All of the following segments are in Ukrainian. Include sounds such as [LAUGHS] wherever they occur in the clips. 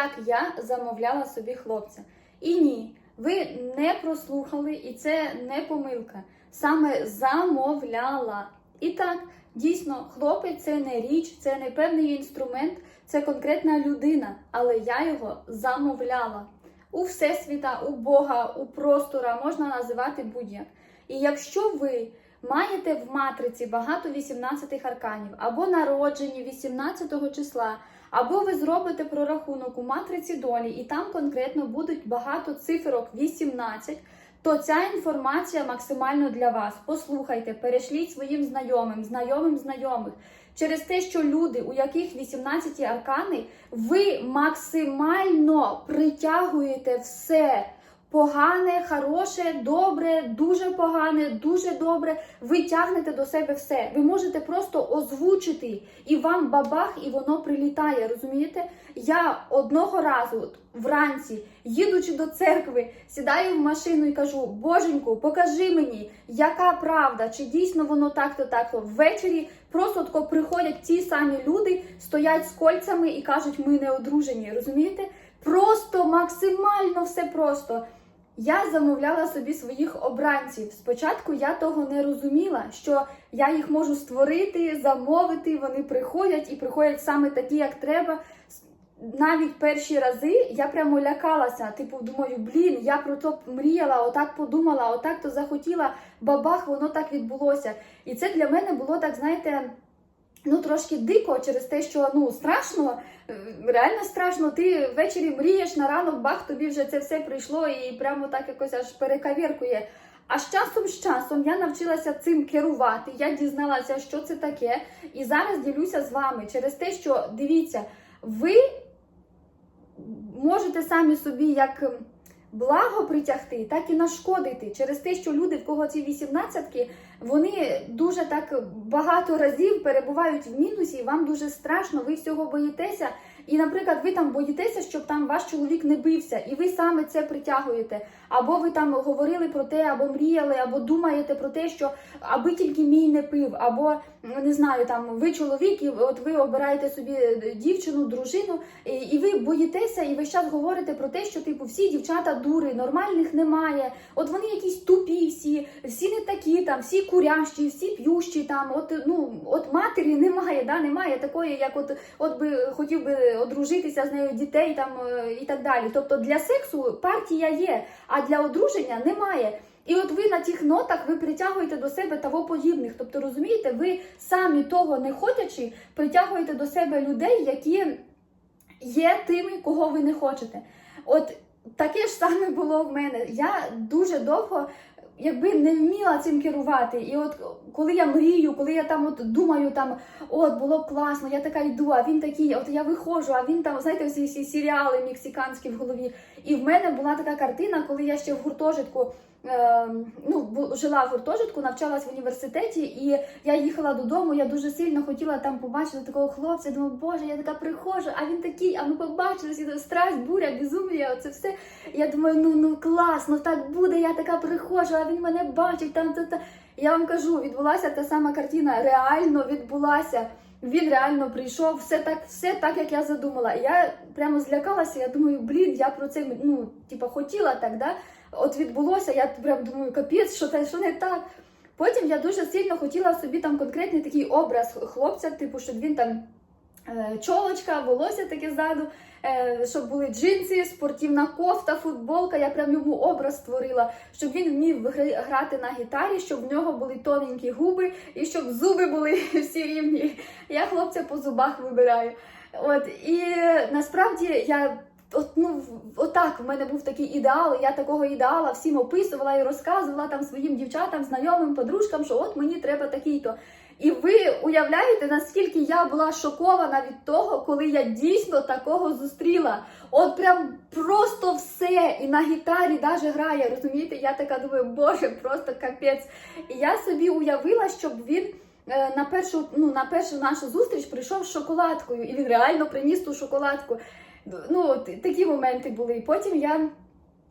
Так, я замовляла собі хлопця. І ні, ви не прослухали, і це не помилка. Саме замовляла. І так, дійсно, хлопець це не річ, це не певний інструмент, це конкретна людина, але я його замовляла. У Всесвіта, у Бога, у простора можна називати будь-як. І якщо ви маєте в матриці багато 18 арканів або народжені 18 числа, або ви зробите прорахунок у матриці долі, і там конкретно будуть багато циферок 18, то ця інформація максимально для вас. Послухайте, перешліть своїм знайомим, знайомим знайомих. Через те, що люди, у яких 18 аркани, ви максимально притягуєте все. Погане, хороше, добре, дуже погане, дуже добре. Ви тягнете до себе все. Ви можете просто озвучити, і вам бабах, і воно прилітає. Розумієте? Я одного разу вранці, їдучи до церкви, сідаю в машину і кажу: Боженьку, покажи мені, яка правда, чи дійсно воно так-то, так-то. Ввечері просто тако приходять ті самі люди, стоять з кольцями і кажуть, ми не одружені. Розумієте? Просто максимально все просто. Я замовляла собі своїх обранців. Спочатку я того не розуміла, що я їх можу створити, замовити. Вони приходять і приходять саме такі, як треба. Навіть перші рази я прямо лякалася. Типу, думаю, блін, я про то мріяла, отак подумала, отак то захотіла. Бабах, воно так відбулося. І це для мене було так, знаєте. Ну, трошки дико через те, що ну страшно, е, реально страшно. Ти ввечері мрієш на ранок, бах, тобі вже це все прийшло і прямо так якось аж перекавіркує. А з часом з часом я навчилася цим керувати. Я дізналася, що це таке, і зараз ділюся з вами через те, що дивіться, ви можете самі собі як благо притягти, так і нашкодити через те, що люди, в кого ці 18-ки, вони дуже так багато разів перебувають в мінусі, і вам дуже страшно, ви всього боїтеся. І, наприклад, ви там боїтеся, щоб там ваш чоловік не бився, і ви саме це притягуєте. Або ви там говорили про те, або мріяли, або думаєте про те, що аби тільки мій не пив, або не знаю, там ви чоловік, і от ви обираєте собі дівчину, дружину, і, і ви боїтеся, і весь час говорите про те, що типу всі дівчата дури, нормальних немає. От вони якісь тупі, всі, всі не такі, там всі курящі, всі п'ющі. Там от ну от матері немає, да, немає такої, як от от би хотів би одружитися з нею дітей там е, і так далі. Тобто для сексу партія є, а для одруження немає. І от ви на тих нотах ви притягуєте до себе того подібних. Тобто, розумієте, ви самі того не хотячи, притягуєте до себе людей, які є тими, кого ви не хочете. От таке ж саме було в мене. Я дуже довго. Якби не вміла цим керувати, і от коли я мрію, коли я там от думаю, там от було б класно, я така йду, а він такий, от я виходжу, а він там, знаєте, всі всі серіали мексиканські в голові. І в мене була така картина, коли я ще в гуртожитку ну, жила в гуртожитку, навчалась в університеті, і я їхала додому. Я дуже сильно хотіла там побачити такого хлопця. Думаю, боже, я така приходжу, а він такий, а ми побачилися, і страсть, буря, безумія, оце все. Я думаю, ну ну класно, так буде. Я така приходжу, а він мене бачить. Там та, та. Я вам кажу, відбулася та сама картина, реально відбулася. Він реально прийшов, все так, все так, як я задумала. Я прямо злякалася. Я думаю, блін, я про це ну, типа, хотіла так, да? От відбулося, я прям думаю, капець, що те, що не так. Потім я дуже сильно хотіла собі там конкретний такий образ хлопця, типу, щоб він там е, чолочка, волосся таке ззаду, е, щоб були джинси, спортивна кофта, футболка. Я прям йому образ створила, щоб він вмів грати на гітарі, щоб в нього були тоненькі губи і щоб зуби були [LAUGHS] всі рівні. Я хлопця по зубах вибираю. От і насправді я. От, ну, отак в мене був такий ідеал, я такого ідеала всім описувала і розказувала там своїм дівчатам, знайомим, подружкам, що от мені треба такий-то. І ви уявляєте, наскільки я була шокована від того, коли я дійсно такого зустріла. От прям просто все. І на гітарі навіть грає. Розумієте? Я така думаю, боже, просто капець. І я собі уявила, щоб він. е, На першу, ну, на першу нашу зустріч прийшов з шоколадкою, і він реально приніс ту шоколадку. Ну, от такі моменти були. І потім я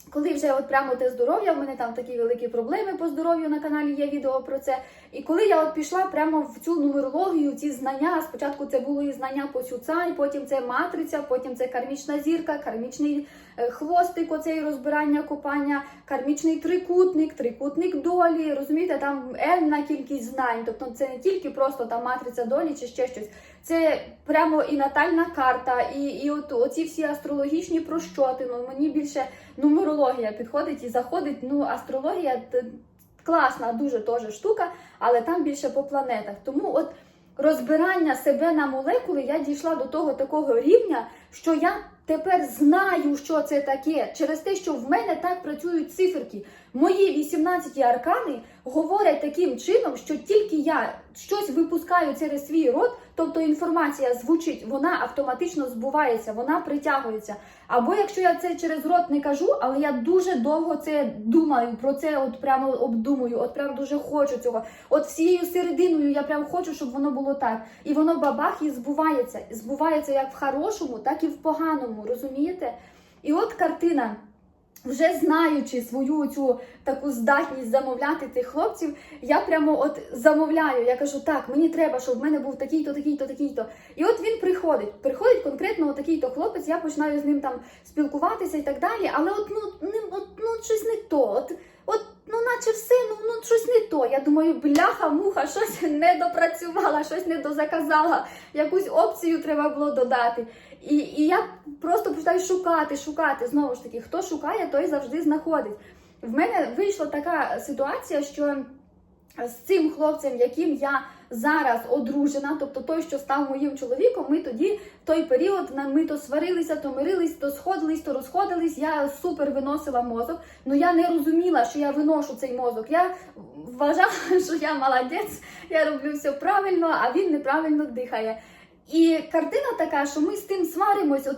Коли вже от прямо те здоров'я, в мене там такі великі проблеми по здоров'ю на каналі є відео про це. І коли я от пішла прямо в цю нумерологію, ці знання, спочатку це було і знання по Сюцай, потім це матриця, потім це кармічна зірка, кармічний хвостик, оцей розбирання копання, кармічний трикутник, трикутник долі. Розумієте, там енна кількість знань. Тобто це не тільки просто там матриця долі чи ще щось. Це прямо і натальна карта, і, і от оці всі астрологічні прощоти. Ну мені більше нумерологія підходить і заходить. Ну, астрологія класна, дуже теж штука, але там більше по планетах. Тому от розбирання себе на молекули я дійшла до того такого рівня, що я тепер знаю, що це таке, через те, що в мене так працюють циферки. Мої 18 аркани говорять таким чином, що тільки я щось випускаю через свій рот, тобто інформація звучить, вона автоматично збувається, вона притягується. Або якщо я це через рот не кажу, але я дуже довго це думаю, про це от прямо обдумую, от прям дуже хочу цього. От всією серединою я прям хочу, щоб воно було так. І воно бабах і збувається. Збувається як в хорошому, так і в поганому, розумієте? І от картина. Вже знаючи свою цю таку здатність замовляти тих хлопців, я прямо от замовляю. Я кажу, так, мені треба, щоб в мене був такий-то, такий-то, такий-то. І от він приходить. Приходить конкретно такий-то хлопець, я починаю з ним там спілкуватися і так далі. Але от ну от, ну щось не то. От, от ну, наче все, ну, ну щось не то. Я думаю, бляха, муха, щось [LAUGHS] не допрацювала, щось не дозаказала, якусь опцію треба було додати. І, і я просто починаю шукати, шукати. Знову ж таки, хто шукає, той завжди знаходить. В мене вийшла така ситуація, що з цим хлопцем, яким я зараз одружена, тобто той, що став моїм чоловіком, ми тоді в той період ми то сварилися, то мирились, то сходились, то розходились. Я супер виносила мозок. Ну я не розуміла, що я виношу цей мозок. Я вважала, [LAUGHS] що я молодець, я роблю все правильно, а він неправильно дихає. І картина така, що ми з тим сваримось, от,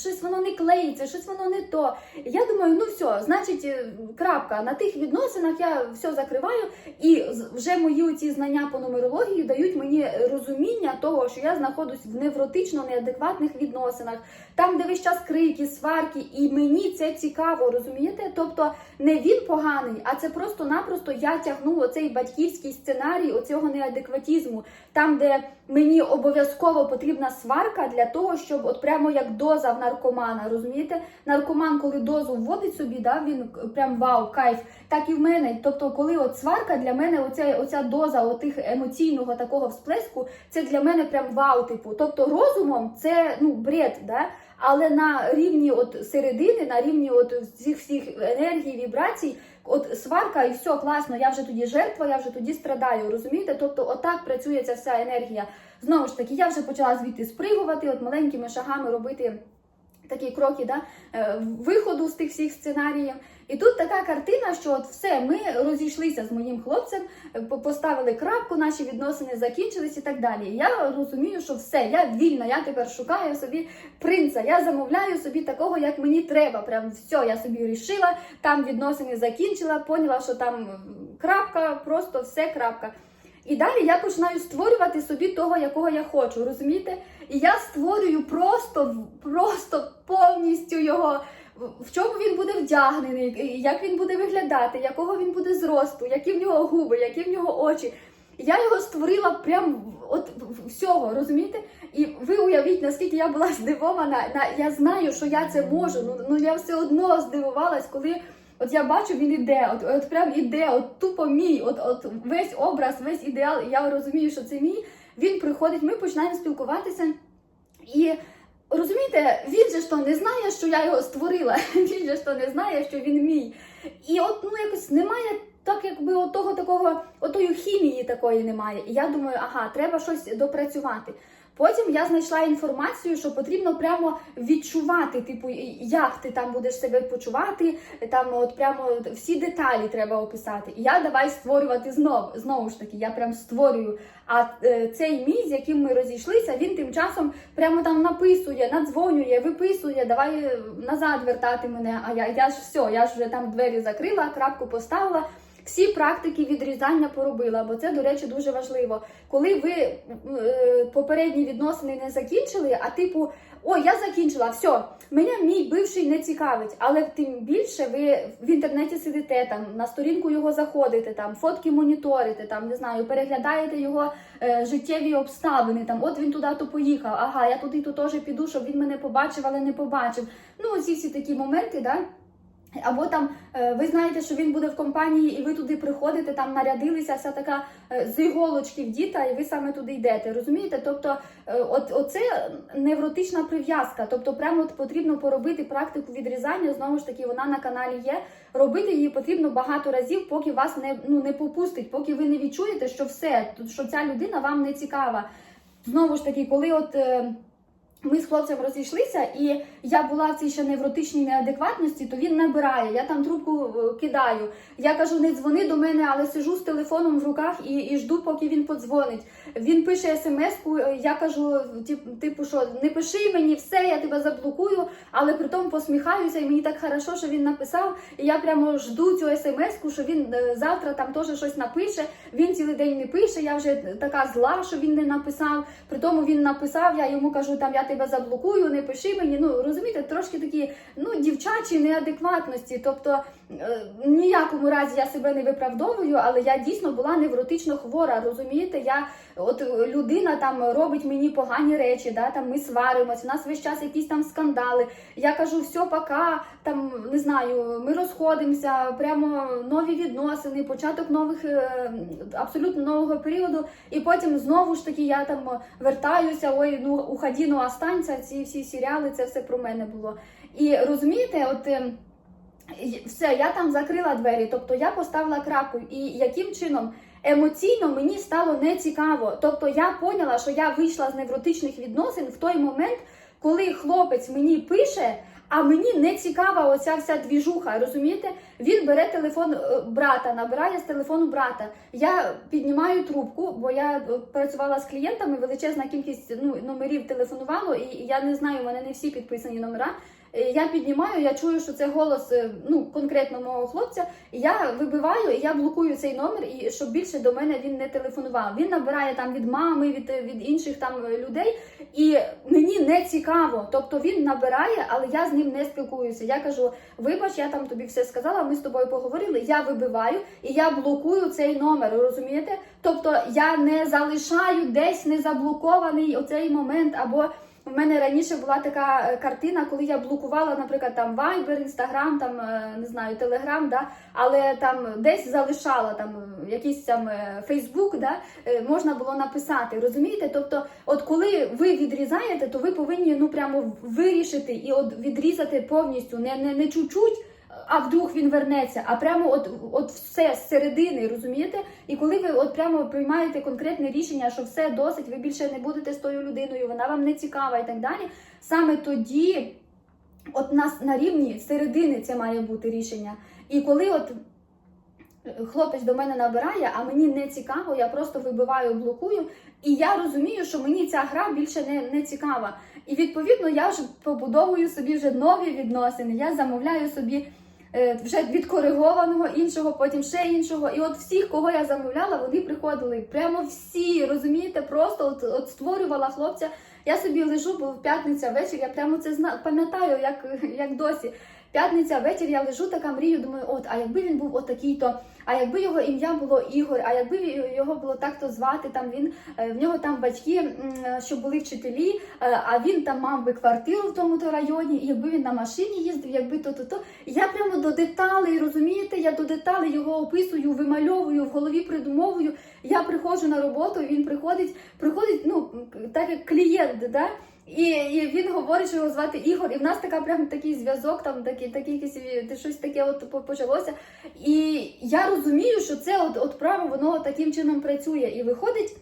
щось воно не клеїться, щось воно не то. Я думаю, ну все, значить, е, крапка. На тих відносинах я все закриваю, і вже мої ці знання по нумерології дають мені розуміння того, що я знаходжусь в невротично неадекватних відносинах, там, де весь час крики, сварки, і мені це цікаво, розумієте? Тобто не він поганий, а це просто-напросто я тягну оцей батьківський сценарій оцього неадекватізму, там, де мені обов'язково потрібна сварка для того, щоб от прямо як доза в наркомана, розумієте? Наркоман, коли дозу вводить собі, да, він прям вау, кайф. Так і в мене. Тобто, коли от сварка для мене, оця, оця доза отих емоційного такого всплеску, це для мене прям вау, типу. Тобто розумом це ну бред, да? але на рівні от середини, на рівні от цих всіх енергій, вібрацій, от сварка і все класно, я вже тоді жертва, я вже тоді страдаю. Розумієте? Тобто, отак працює ця вся енергія. Знову ж таки, я вже почала звідти спригувати, от маленькими шагами робити. Такі кроки да, е, виходу з тих всіх сценаріїв. І тут така картина, що от все, ми розійшлися з моїм хлопцем, е, поставили крапку, наші відносини закінчились і так далі. Я розумію, що все, я вільна, я тепер шукаю собі принца. Я замовляю собі такого, як мені треба. Прям все, я собі рішила, там відносини закінчила, поняла, що там крапка, просто все крапка. І далі я починаю створювати собі того, якого я хочу, розумієте? І я створюю просто, просто повністю його. В чому він буде вдягнений, як він буде виглядати, якого він буде зросту, які в нього губи, які в нього очі. Я його створила прям от всього, розумієте? І ви уявіть, наскільки я була здивована. Я знаю, що я це можу. Ну ну я все одно здивувалась, коли от я бачу, він іде, от, от прям іде, от тупо мій, от, от весь образ, весь ідеал. І я розумію, що це мій. Він приходить, ми починаємо спілкуватися. І розумієте, він же ж то не знає, що я його створила. [LAUGHS] Він же ж то не знає, що він мій. І от ну якось немає так, якби отого такого, отої хімії такої немає. І я думаю, ага, треба щось допрацювати. Потім я знайшла інформацію, що потрібно прямо відчувати, типу, як ти там будеш себе почувати, там от прямо всі деталі треба описати. І я давай створювати знов, знову ж таки, я прям створюю. А е, цей мій, з яким ми розійшлися, він тим часом прямо там написує, надзвонює, виписує, давай е, назад вертати мене. А я, я ж все, я ж вже там двері закрила, крапку поставила. Всі практики відрізання поробила, бо це, до речі, дуже важливо. Коли ви е, попередні відносини не закінчили, а типу, о, я закінчила, все, мене мій бивший не цікавить, але тим більше ви в інтернеті сидите там, на сторінку його заходите, там фотки моніторите, там не знаю, переглядаєте його е, життєві обставини. Там, от він туди то поїхав, ага, я туди то теж піду, щоб він мене побачив, але не побачив. Ну, оці всі такі моменти, да. Або там е, ви знаєте, що він буде в компанії, і ви туди приходите, там нарядилися, вся така е, з іголочки вдіта, і ви саме туди йдете. Розумієте? Тобто, е, от оце невротична прив'язка. Тобто, прямо от потрібно поробити практику відрізання. Знову ж таки, вона на каналі є. Робити її потрібно багато разів, поки вас не ну не попустить, поки ви не відчуєте, що все, що ця людина вам не цікава. Знову ж таки, коли от. Ми з хлопцем розійшлися, і я була в цій ще невротичній неадекватності, то він набирає. Я там трубку е, кидаю. Я кажу, не дзвони до мене, але сижу з телефоном в руках і, і жду, поки він подзвонить. Він пише смс-ку, е, я кажу, типу, що не пиши мені все, я тебе заблокую, але при тому посміхаюся, і мені так хорошо, що він написав. І я прямо жду цю смс-ку, що він е, завтра там теж щось напише. Він цілий день не пише. Я вже така зла, що він не написав. При тому він написав, я йому кажу, там я тебе заблокую, не пиши мені. Ну розумієте, трошки такі ну дівчачі неадекватності. Тобто в ніякому разі я себе не виправдовую, але я дійсно була невротично хвора. Розумієте, я от е, людина там робить мені погані речі, да там ми сваримось. У нас весь час якісь там скандали. Я кажу, все, пока, там не знаю, ми розходимося, прямо нові відносини, початок нових е, абсолютно нового періоду. І потім знову ж таки я там вертаюся. Ой, ну уході, ну останься. Ці всі серіали, це все про мене було. І розумієте, от. Все, я там закрила двері, тобто я поставила крапку. І яким чином емоційно мені стало нецікаво. Тобто я поняла, що я вийшла з невротичних відносин в той момент, коли хлопець мені пише. А мені не цікава оця вся двіжуха, розумієте? Він бере телефон е, брата, набирає з телефону брата. Я піднімаю трубку, бо я е, працювала з клієнтами, величезна кількість ну, номерів телефонувало, і я не знаю, мене не всі підписані номера. Е, Я піднімаю, я чую, що це голос е, ну конкретно мого хлопця. Я вибиваю, я блокую цей номер, і щоб більше до мене він не телефонував. Він набирає там від мами, від, від інших там е, людей, і мені не цікаво. Тобто він набирає, але я з ним не спілкуюся. Я кажу: вибач, я там тобі все сказала. Ми з тобою поговорили. Я вибиваю і я блокую цей номер. Розумієте? Тобто я не залишаю десь не заблокований оцей момент або. У мене раніше була така е, картина, коли я блокувала, наприклад, там Viber, Instagram, там е, не знаю, Telegram, да, але там десь залишала там е, якийсь там Facebook, да, можна було написати. Розумієте? Тобто, от коли ви відрізаєте, то ви повинні ну прямо вирішити і от відрізати повністю, не, не, не чуть-чуть. А вдруг він вернеться, а прямо от, от все з середини, розумієте? І коли ви от прямо приймаєте конкретне рішення, що все досить, ви більше не будете з тою людиною, вона вам не цікава і так далі. Саме тоді, от нас на рівні середини це має бути рішення. І коли от хлопець до мене набирає, а мені не цікаво, я просто вибиваю, блокую, і я розумію, що мені ця гра більше не, не цікава. І відповідно я вже побудовую собі вже нові відносини. Я замовляю собі е, вже відкоригованого іншого, потім ще іншого. І от всіх, кого я замовляла, вони приходили. Прямо всі, розумієте, просто от, от створювала хлопця. Я собі лежу, бо в п'ятниця вечір, я прямо це зна... пам'ятаю, як, як досі. П'ятниця вечір я лежу, така мрію, думаю, от, а якби він був отакий-то, а якби його ім'я було Ігор, а якби його було так-то звати, там він е, в нього там батьки, що були вчителі, е, а він там мав би квартиру в тому-то районі, і якби він на машині їздив, якби то-то то. Я прямо до деталей, розумієте? Я до деталей його описую, вимальовую, в голові придумовую. Я приходжу на роботу, він приходить, приходить, ну так як клієнт, да? І, і він говорить, що його звати Ігор, і в нас така прям такий зв'язок, там такий, такий якийсь, е, щось таке от почалося. І я розумію, що це от, от право воно таким чином працює. І виходить,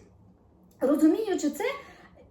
розуміючи це,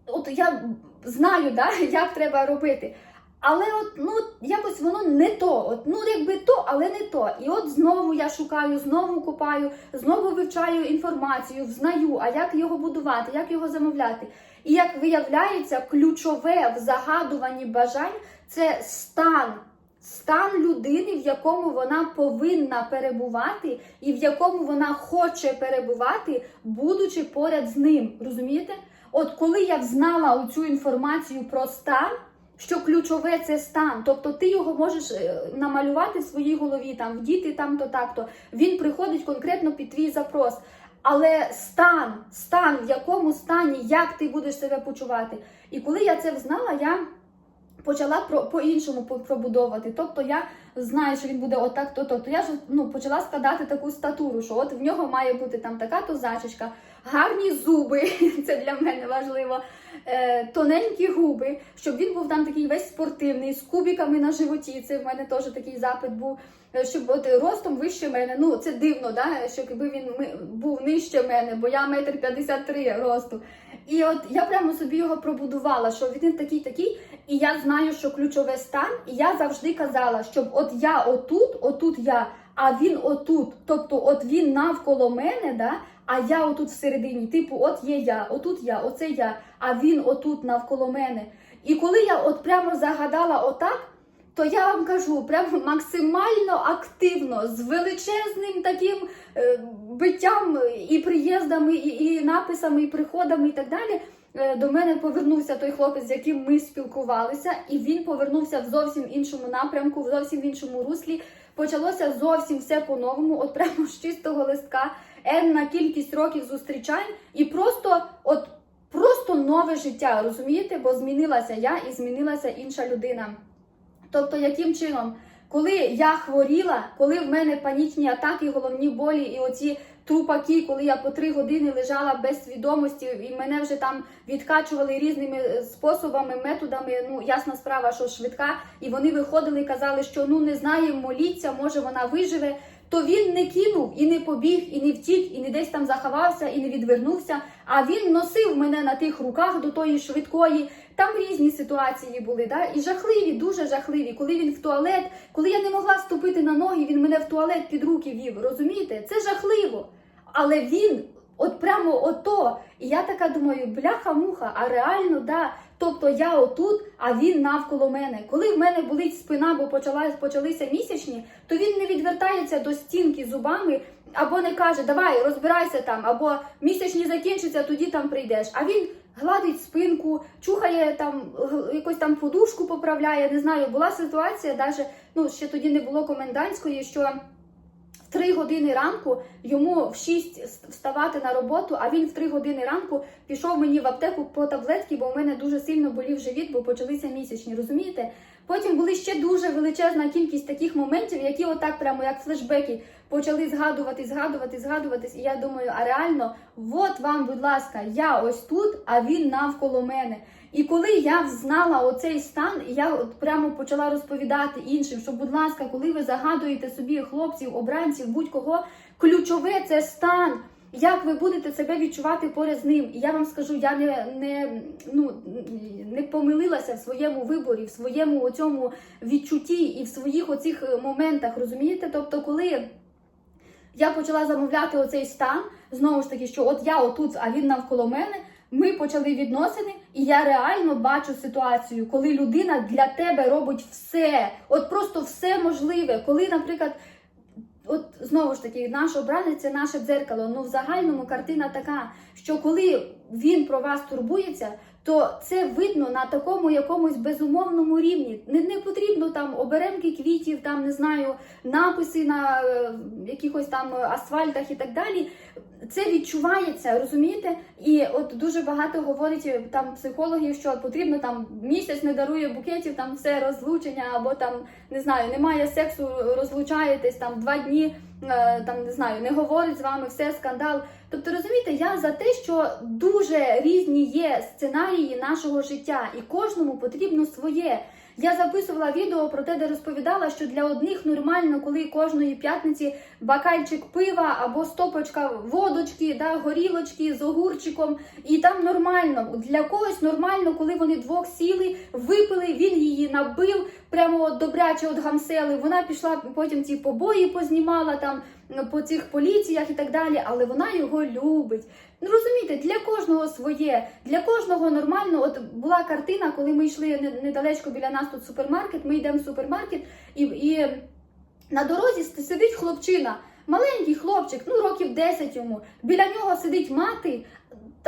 от я знаю, да, [LAUGHS] як треба робити. Але от ну якось воно не то. От ну якби то, але не то. І от знову я шукаю, знову купаю, знову вивчаю інформацію, взнаю, а як його будувати, як його замовляти. І як виявляється, ключове в загадуванні бажань це стан. стан людини, в якому вона повинна перебувати, і в якому вона хоче перебувати, будучи поряд з ним. Розумієте? От коли я взнала цю інформацію про стан, що ключове це стан, тобто ти його можеш е, намалювати в своїй голові, там вдіти там то так-то. Він приходить конкретно під твій запрос. Але стан, стан, в якому стані, як ти будеш себе почувати. І коли я це взнала, я почала по-іншому по- пробудовувати. Тобто я знаю, що він буде отак, то то. То я ж ну почала складати таку статуру, що от в нього має бути там така то зачіска, гарні зуби, [LAUGHS] це для мене важливо. Е, тоненькі губи, щоб він був там такий весь спортивний, з кубиками на животі. Це в мене теж такий запит був. Е, Щоб от ростом вище мене. Ну це дивно, да? що якби він був нижче мене, бо я метр п'ятдесят три росту. І от я прямо собі його пробудувала, що він такий такий, і я знаю, що ключове стан, і я завжди казала, щоб от я отут, отут я, а він отут. Тобто, от він навколо мене, да, а я отут всередині. Типу, от є я, отут я, оце я, а він отут навколо мене. І коли я от прямо загадала отак. То я вам кажу, прямо максимально активно, з величезним таким е, биттям і приїздами, і, і написами, і приходами, і так далі. Е, До мене повернувся той хлопець, з яким ми спілкувалися, і він повернувся в зовсім іншому напрямку, в зовсім іншому руслі. Почалося зовсім все по-новому, от прямо з чистого листка, енна кількість років зустрічань, і просто от просто нове життя, розумієте? Бо змінилася я і змінилася інша людина. Тобто, яким чином, коли я хворіла, коли в мене панічні атаки, головні болі і оці трупаки, коли я по три години лежала без свідомості, і мене вже там відкачували різними е, способами, методами. Ну ясна справа, що швидка, і вони виходили і казали, що ну не знаємо, моліться, може вона виживе. То він не кинув і не побіг, і не втік, і не десь там заховався, і не відвернувся. А він носив мене на тих руках до тої швидкої. Там різні ситуації були, да? і жахливі, дуже жахливі. Коли він в туалет, коли я не могла ступити на ноги, він мене в туалет під руки вів. Розумієте? Це жахливо. Але він, от прямо ото. І я така думаю, бляха-муха, а реально, да. Тобто я отут, а він навколо мене. Коли в мене болить спина, бо почала, почалися місячні, то він не відвертається до стінки зубами або не каже, давай розбирайся там, або місячні закінчаться, тоді там прийдеш. А він гладить спинку, чухає там якось там подушку поправляє. Не знаю, була ситуація, навіть ну ще тоді не було комендантської, що. В 3 години ранку йому в 6 вставати на роботу, а він в 3 години ранку пішов мені в аптеку по таблетки, бо у мене дуже сильно болів живіт, бо почалися місячні. Розумієте? Потім були ще дуже величезна кількість таких моментів, які отак, прямо як флешбеки, почали згадувати, згадувати, згадуватись. І я думаю, а реально, от вам, будь ласка, я ось тут, а він навколо мене. І коли я знала оцей стан, я от прямо почала розповідати іншим, що, будь ласка, коли ви загадуєте собі хлопців, обранців, будь-кого, ключове це стан. Як ви будете себе відчувати поряд з ним? І я вам скажу, я не, не, ну, не помилилася в своєму виборі, в своєму оцьому відчутті і в своїх оцих е, моментах, розумієте? Тобто, коли я почала замовляти оцей стан, знову ж таки, що от я отут, а він навколо мене. Ми почали відносини, і я реально бачу ситуацію, коли людина для тебе робить все, от просто все можливе. Коли, наприклад, от знову ж таки, наш обранець це наше дзеркало. Ну в загальному картина така, що коли він про вас турбується, то це видно на такому якомусь безумовному рівні. Не, не потрібно там оберемки квітів, там не знаю, написи на е, якихось там асфальтах і так далі. Це відчувається, розумієте? І от дуже багато говорить е, там психологів, що потрібно там місяць не дарує букетів, там все розлучення, або там не знаю, немає сексу, розлучаєтесь там два дні, там не знаю, не говорить з вами, все скандал. Тобто, розумієте, я за те, що дуже різні є сценарії нашого життя, і кожному потрібно своє. Я записувала відео про те, де розповідала, що для одних нормально, коли кожної п'ятниці бакальчик пива або стопочка водочки, да, горілочки з огурчиком, і там нормально. Для когось нормально, коли вони двох сіли, випили, він її набив, прямо от добряче от гамсели. Вона пішла потім ці побої познімала там. по цих поліціях і так далі, але вона його любить. Ну розумієте, для кожного своє, для кожного нормально. От була картина, коли ми йшли не- недалечко біля нас тут супермаркет. Ми йдемо в супермаркет, і, і на дорозі сидить хлопчина, маленький хлопчик, ну років 10 йому. Біля нього сидить мати.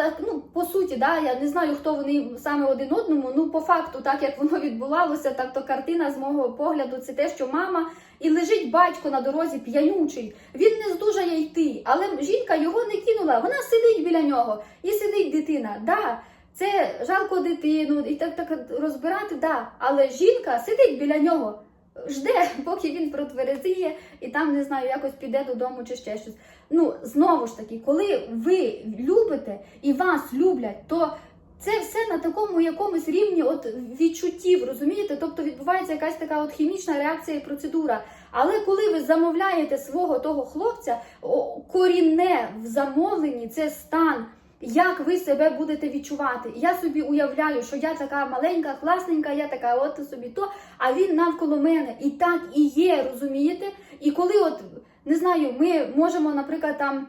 Так, ну по суті, да, я не знаю, хто вони саме один одному. Ну, по факту, так як воно відбувалося, так то картина з мого погляду, це те, що мама і лежить батько на дорозі п'янючий. Він не здужає йти, але жінка його не кинула. Вона сидить біля нього і сидить дитина. Да, це жалко дитину, і так так розбирати, да. Але жінка сидить біля нього, жде, поки він протверезіє, і там не знаю, якось піде додому чи ще щось. Ну знову ж таки, коли ви любите і вас люблять, то це все на такому якомусь рівні от відчуттів, розумієте? Тобто відбувається якась така от хімічна реакція і процедура. Але коли ви замовляєте свого того хлопця, корінне в замовленні це стан. Як ви себе будете відчувати? Я собі уявляю, що я така маленька, класненька, я така, от собі то, а він навколо мене. І так і є, розумієте? І коли, от не знаю, ми можемо, наприклад, там.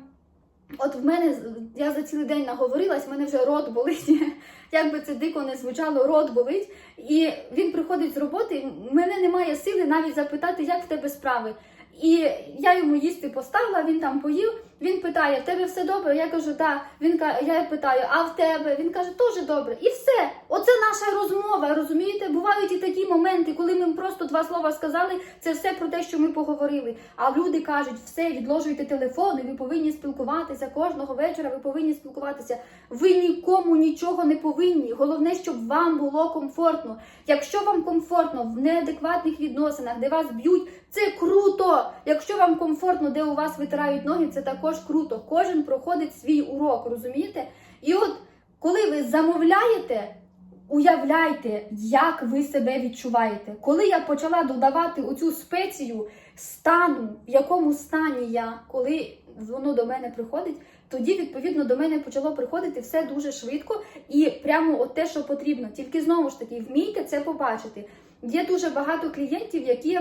От в мене я за цілий день наговорилась, в мене вже рот болить. [LAUGHS] Як би це дико не звучало, рот болить. І він приходить з роботи, в мене немає сили навіть запитати, як в тебе справи. І я йому їсти поставила, він там поїв. Він питає: в тебе все добре? Я кажу, так. Він я питаю, а в тебе? Він каже, теж добре. І все. Оце наша розмова. Розумієте? Бувають і такі моменти, коли ми просто два слова сказали. Це все про те, що ми поговорили. А люди кажуть, все, відложуйте телефони, ви повинні спілкуватися кожного вечора. Ви повинні спілкуватися. Ви нікому нічого не повинні. Головне, щоб вам було комфортно. Якщо вам комфортно в неадекватних відносинах, де вас б'ють, це круто. Якщо вам комфортно, де у вас витирають ноги, це також круто. Кожен проходить свій урок, розумієте? І от коли ви замовляєте. Уявляйте, як ви себе відчуваєте. Коли я почала додавати оцю спецію стану, в якому стані я, коли воно до мене приходить, тоді відповідно до мене почало приходити все дуже швидко і прямо от те, що потрібно. Тільки знову ж таки, вмійте це побачити. Є дуже багато клієнтів, які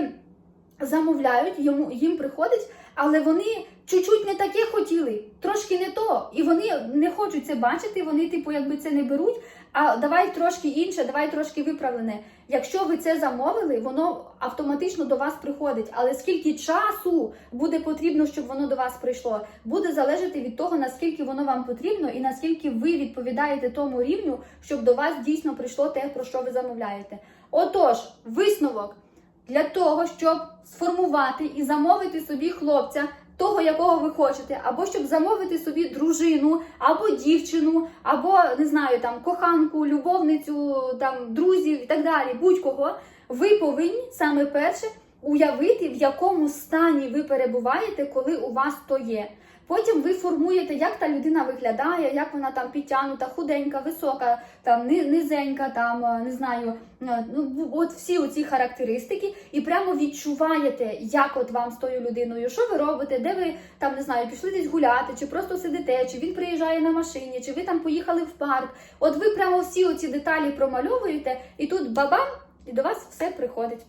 замовляють, йому їм приходить, але вони чуть-чуть не таке хотіли, трошки не то. І вони не хочуть це бачити, вони, типу, якби це не беруть. А давай трошки інше, давай трошки виправлене. Якщо ви це замовили, воно автоматично до вас приходить. Але скільки часу буде потрібно, щоб воно до вас прийшло, буде залежати від того, наскільки воно вам потрібно, і наскільки ви відповідаєте тому рівню, щоб до вас дійсно прийшло те, про що ви замовляєте. Отож, висновок для того, щоб сформувати і замовити собі хлопця, того, якого ви хочете, або щоб замовити собі дружину, або дівчину, або не знаю, там коханку, любовницю, там друзів і так далі, будь-кого, ви повинні саме перше уявити, в якому стані ви перебуваєте, коли у вас то є. Потім ви формуєте, як та людина виглядає, як вона там підтягнута, худенька, висока, там низенька, там е, не знаю, е, ну от всі оці характеристики, і прямо відчуваєте, як от вам з тою людиною, що ви робите, де ви там не знаю, пішли десь гуляти, чи просто сидите, чи він приїжджає на машині, чи ви там поїхали в парк. От ви прямо всі оці деталі промальовуєте, і тут бабам, і до вас все приходить.